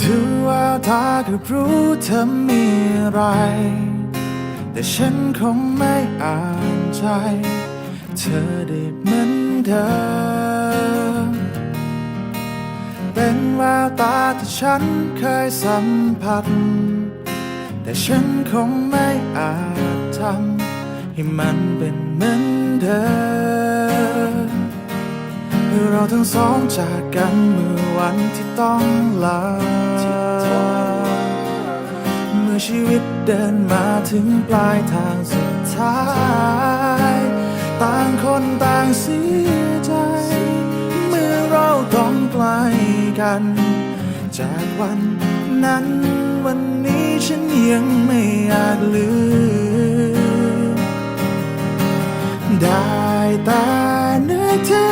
ดูว่าตาก็รู้เธอมีอะไร แต่ฉันคงไม่อ่านใจ เธอได้เหมือนเดิม เป็นแววตาที่ฉันเคยสัมผัส แต่ฉันคงไม่อาจทำให้มันเป็นเหมือนเดิม เราทั้งสองจากกันเมื่อวันที่ต้องลา เมื่อชีวิตเดินมาถึงปลายทางสุดท้าย ต่างคนต่างเสียใจ เมื่อเราต้องไกลกัน จากวันนั้นวันนี้ฉันยังไม่อาจลืม ได้แต่นึกถึงอ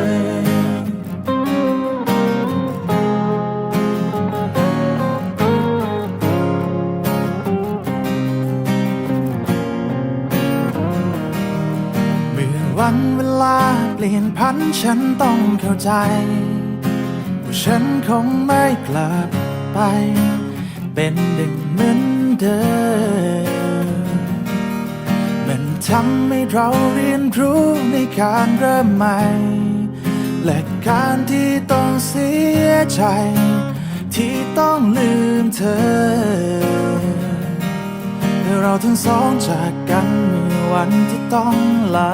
ย วันเวลาเปลี่ยนพันฉันต้องเข้าใจ ว่าฉันคงไม่กลับไป เป็นดึงเหมือนเดิม มันทำให้เราเรียนรู้ในการเริ่มใหม่ และการที่ต้องเสียใจ ที่ต้องลืมเธอเราทั้งสองจากกันเมื่อวันที่ต้องลา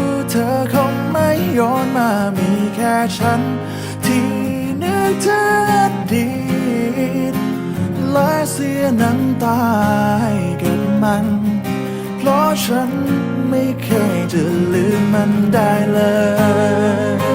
เธอคงไม่ย้อนมา มีแค่ฉัน ที่นึกถึงอดีตและเสียน้ำตาให้กับมัน เพราะฉันไม่เคยจะลืมมันได้เลย